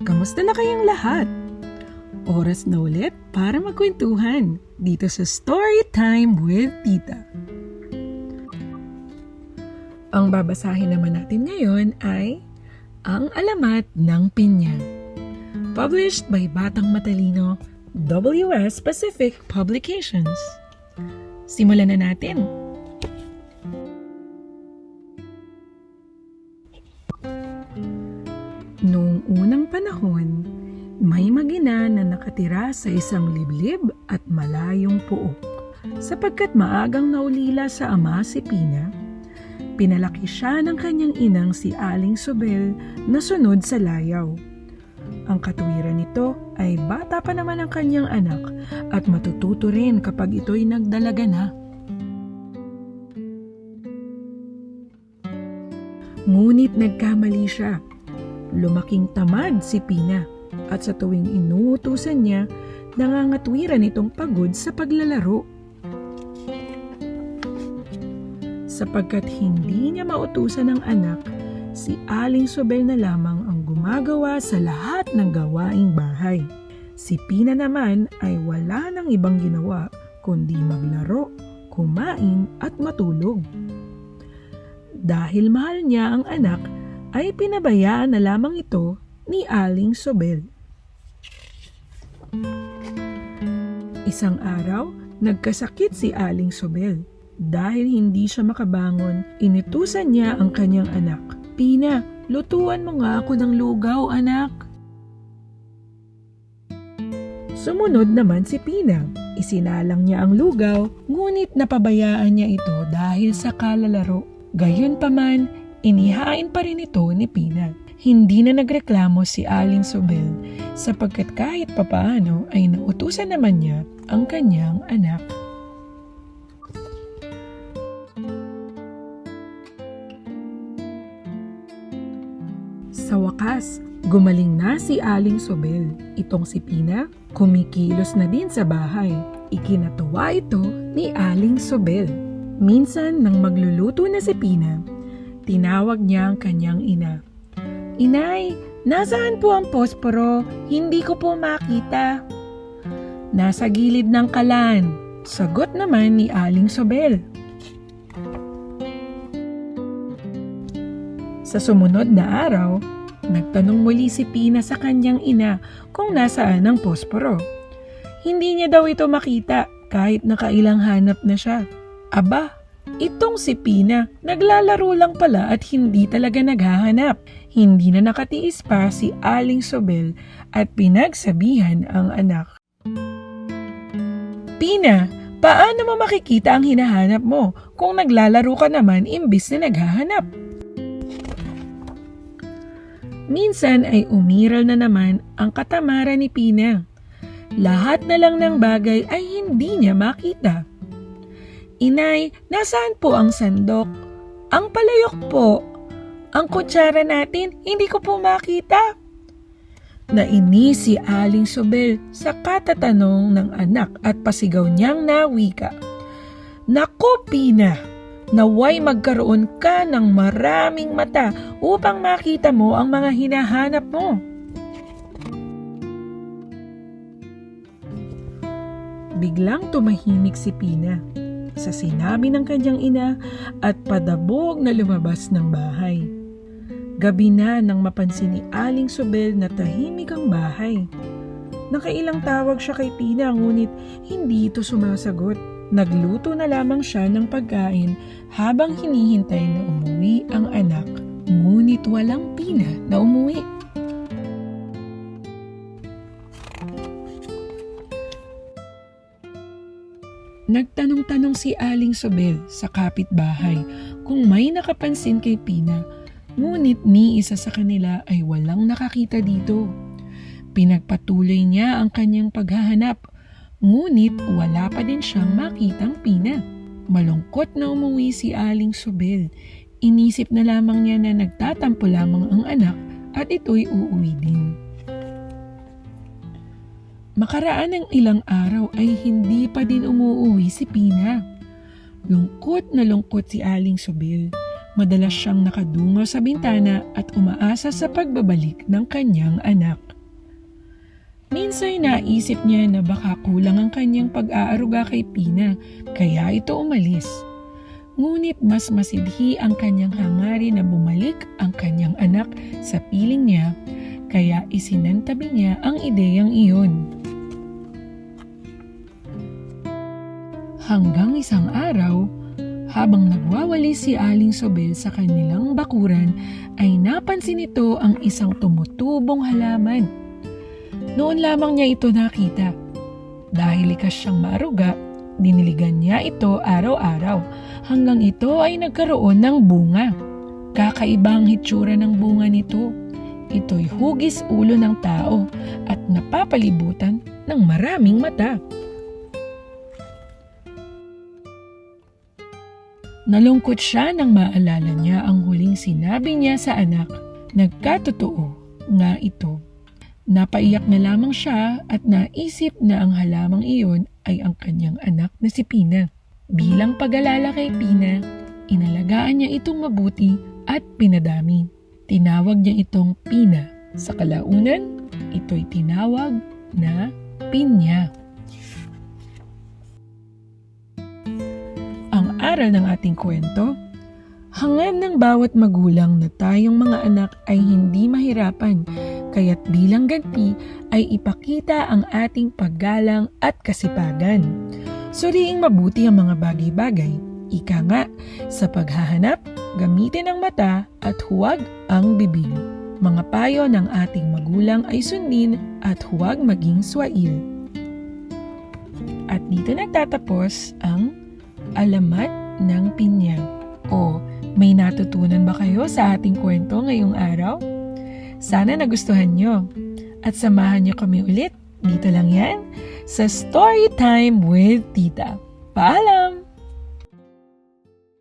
Kamusta na kayang lahat? Oras na ulit para magkwentuhan dito sa Story Time with Tita. Ang babasahin naman natin ngayon ay Ang Alamat ng Pinya. Published by Batang Matalino, WS Pacific Publications. Simulan na natin. Noong unang panahon, may magina na nakatira sa isang liblib at malayong puok. Sapagkat maagang naulila sa ama si Pina, pinalaki siya ng kanyang inang si Aling Sobel na sunod sa layaw. Ang katuwiran nito ay bata pa naman ang kanyang anak at matututo rin kapag ito'y nagdalaga na. Ngunit nagkamali siya. Lumaking tamad si Pina at sa tuwing inuutusan niya, nangangatwiran itong pagod sa paglalaro. Sapagkat hindi niya mautusan ng anak, si Aling Sobel na lamang ang gumagawa sa lahat ng gawaing bahay. Si Pina naman ay wala ng ibang ginawa kundi maglaro, kumain at matulog. Dahil mahal niya ang anak, ay pinabayaan na lamang ito ni Aling Sobel. Isang araw, nagkasakit si Aling Sobel. Dahil hindi siya makabangon, inutusan niya ang kanyang anak. Pina, lutuan mo nga ako ng lugaw, anak. Sumunod naman si Pina. Isinalang niya ang lugaw, ngunit napabayaan niya ito dahil sa kalalaro. Gayon pa man, inihain pa rin ito ni Pina. Hindi na nagreklamo si Aling Sobel sapagkat kahit papaano ay nautusan naman niya ang kanyang anak. Sa wakas, gumaling na si Aling Sobel. Itong si Pina, kumikilos na din sa bahay. Ikinatuwa ito ni Aling Sobel. Minsan nang magluluto na si Pina, tinawag niya ang kanyang ina. Inay, nasaan po ang posporo? Hindi ko po makita. Nasa gilid ng kalan. Sagot naman ni Aling Sobel. Sa sumunod na araw, nagtanong muli si Pina sa kanyang ina kung nasaan ang posporo. Hindi niya daw ito makita kahit nakailang hanap na siya. Aba, itong si Pina naglalaro lang pala at hindi talaga naghahanap. Hindi na nakatiis pa si Aling Sobel at pinagsabihan ang anak. Pina, paano mo makikita ang hinahanap mo kung naglalaro ka naman imbis na naghahanap? Minsan ay umiral na naman ang katamaran ni Pina. Lahat na lang ng bagay ay hindi niya makita. Inay, nasaan po ang sandok? Ang palayok po. Ang kutsara natin, hindi ko po makita. Nainis si Aling Sobel sa katatanong ng anak at pasigaw niyang nawika. Nako, Pina! Naway magkaroon ka ng maraming mata upang makita mo ang mga hinahanap mo. Biglang tumahimik si Pina sa sinabi ng kanyang ina at padabog na lumabas ng bahay. Gabi na nang mapansin ni Aling Sobel na tahimik ang bahay. Nakailang tawag siya kay Pina ngunit hindi ito sumasagot. Nagluto na lamang siya ng pagkain habang hinihintay na umuwi ang anak. Ngunit walang Pina na umuwi. Nagtanong-tanong si Aling Sobel sa kapitbahay kung may nakapansin kay Pina, ngunit ni isa sa kanila ay walang nakakita dito. Pinagpatuloy niya ang kanyang paghahanap, ngunit wala pa din siyang makitang Pina. Malungkot na umuwi si Aling Sobel. Inisip na lamang niya na nagtatampo lamang ang anak at ito'y uuwi din. Makaraan ng ilang araw ay hindi pa din umuuwi si Pina. Lungkot na lungkot si Aling Subil. Madalas siyang nakadungo sa bintana at umaasa sa pagbabalik ng kanyang anak. Minsan naisip niya na baka kulang ang kanyang pag-aaruga kay Pina, kaya ito umalis. Ngunit mas masidhi ang kanyang hangarin na bumalik ang kanyang anak sa piling niya, kaya isinantabi niya ang ideyang iyon. Hanggang isang araw, habang nagwawali si Aling Sobel sa kanilang bakuran, ay napansin nito ang isang tumutubong halaman. Noon lamang niya ito nakita. Dahil likas siyang maaruga, diniligan niya ito araw-araw hanggang ito ay nagkaroon ng bunga. Kakaibang hitsura ng bunga nito. Ito'y hugis ulo ng tao at napapalibutan ng maraming mata. Nalungkot siya nang maalala niya ang huling sinabi niya sa anak. Nagkatotoo nga ito. Napaiyak na lamang siya at naisip na ang halamang iyon ay ang kanyang anak na si Pina. Bilang pag-alala kay Pina, inalagaan niya itong mabuti at pinadami. Tinawag niya itong Pina. Sa kalaunan, ito'y tinawag na Pinya. Ang aral ng ating kwento, hangad ng bawat magulang na tayong mga anak ay hindi mahirapan, kaya't bilang ganti ay ipakita ang ating paggalang at kasipagan. Suriing mabuti ang mga bagay-bagay. Ika nga, sa paghahanap, gamitin ang mata at huwag ang bibig. Mga payo ng ating magulang ay sundin at huwag maging swail. At dito nagtatapos ang alamat ng pinya. O, may natutunan ba kayo sa ating kwento ngayong araw? Sana nagustuhan nyo. At samahan nyo kami ulit, dito lang yan, sa Story Time with Tita. Paalam!